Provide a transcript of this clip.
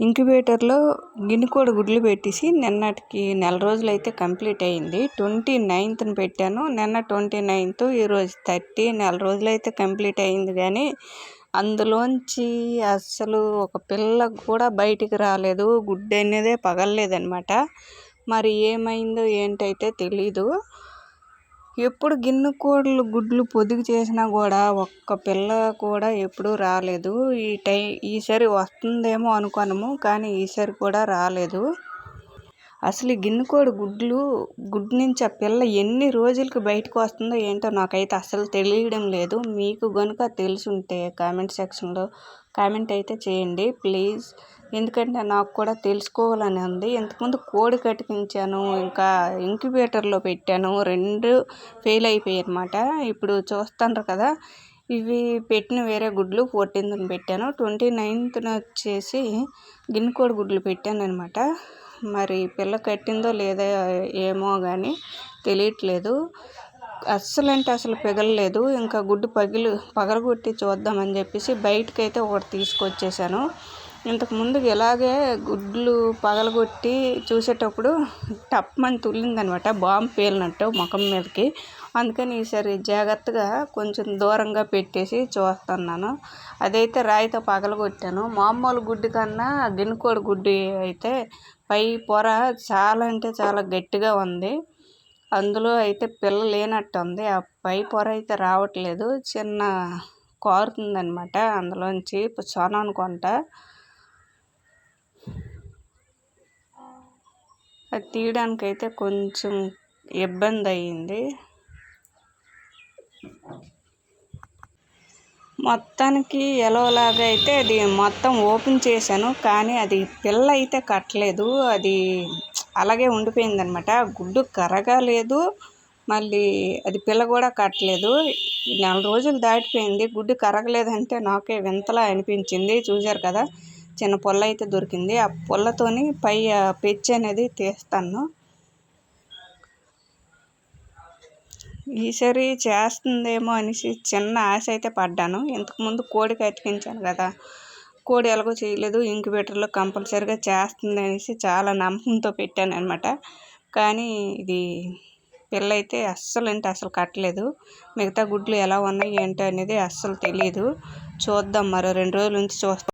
ఇంక్యుబేటర్లో గిన్నెకోడి గుడ్లు పెట్టేసి నిన్నటికి నెల రోజులు అయితే కంప్లీట్ అయ్యింది. ట్వంటీ నైన్త్ని పెట్టాను. నిన్న ట్వంటీ నైన్త్ ఈరోజు థర్టీ నెల రోజులు అయితే కంప్లీట్ అయ్యింది కానీ అందులోంచి అస్సలు ఒక పిల్ల కూడా బయటికి రాలేదు. గుడ్డు అనేదే పగలలేదనమాట మరి ఏమైందో ఏంటైతే తెలీదు. ఎప్పుడు గిన్నె కోళ్ళు గుడ్లు పొదుగు చేసినా కూడా ఒక్క పిల్ల కూడా ఎప్పుడూ రాలేదు. ఈ టై ఈసారి వస్తుందేమో అనుకున్నాము కానీ ఈసారి కూడా రాలేదు. అసలు ఈ గిన్నె కోడి గుడ్లు గుడ్డు నుంచి ఆ పిల్ల ఎన్ని రోజులకి బయటకు వస్తుందో ఏంటో నాకైతే అసలు తెలియడం లేదు. మీకు కనుక తెలుసుంటే కామెంట్ సెక్షన్లో కామెంట్ అయితే చేయండి. ప్లీజ్ ఎందుకంటే నాకు కూడా తెలుసుకోవాలని ఉంది. ఇంతకుముందు కోడి కట్టించాను ఇంకా ఇంక్యుబేటర్లో పెట్టాను రెండు ఫెయిల్ అయిపోయాయి అనమాట ఇప్పుడు చూస్తాను కదా ఇవి పెట్టిన వేరే గుడ్లు ఫోర్టీన్త్న పెట్టాను. ట్వంటీ నైన్త్న వచ్చేసి గిన్నెకోడి గుడ్లు పెట్టాను అనమాట మరి పిల్ల కట్టిందో లేదో ఏమో కానీ తెలియట్లేదు. అస్సలంటే అసలు పిగలలేదు. ఇంకా గుడ్డు పగిలి పగలగొట్టి చూద్దామని చెప్పేసి బయటకైతే ఒకటి తీసుకొచ్చేసాను. ఇంతకు ముందు ఇలాగే గుడ్లు పగలగొట్టి చూసేటప్పుడు టప్మని తుల్లిందనమాట బాంబు పేలినట్టు ముఖం మీదకి. అందుకని ఈసారి జాగ్రత్తగా కొంచెం దూరంగా పెట్టేసి చూస్తున్నాను. అదైతే రాయితో పగలగొట్టాను. మామూలు గుడ్డు కన్నా గిన్నెకోడి గుడ్డు అయితే పై పొర చాలా అంటే చాలా గట్టిగా ఉంది. అందులో అయితే పిల్ల లేనట్టు ఉంది ఆ పై పొర అయితే రావట్లేదు. చిన్న కారుతుందనమాట అందులోంచి సొన అనుకుంటా అది తీయడానికైతే కొంచెం ఇబ్బంది అయ్యింది మొత్తానికి ఎలోలాగా అయితే అది మొత్తం ఓపెన్ చేశాను కానీ అది పిల్ల అయితే కట్టలేదు. అది అలాగే ఉండిపోయిందనమాట గుడ్డు కరగలేదు మళ్ళీ అది పిల్ల కూడా కట్టలేదు. నెల రోజులు దాటిపోయింది. గుడ్డు కరగలేదంటే నాకే వింతలా అనిపించింది. చూశారు కదా చిన్న పొల్ల అయితే దొరికింది. ఆ పొల్లతోని పై పెచ్చి అనేది తీస్తాను. ఈసారి చేస్తుందేమో అనేసి చిన్న ఆశ అయితే పడ్డాను. ఇంతకుముందు కోడికి అతికించాను కదా కోడి ఎలాగో చేయలేదు ఇంక్యుబేటర్లో కంపల్సరీగా చేస్తుంది అనేసి చాలా నమ్మకంతో పెట్టాను అనమాట కానీ ఇది పిల్ల అయితే అస్సలు అంటే అసలు కట్టలేదు. మిగతా గుడ్లు ఎలా ఉన్నాయి ఏంటో అనేది అస్సలు తెలియదు చూద్దాం మరో రెండు రోజుల నుంచి చూస్తాం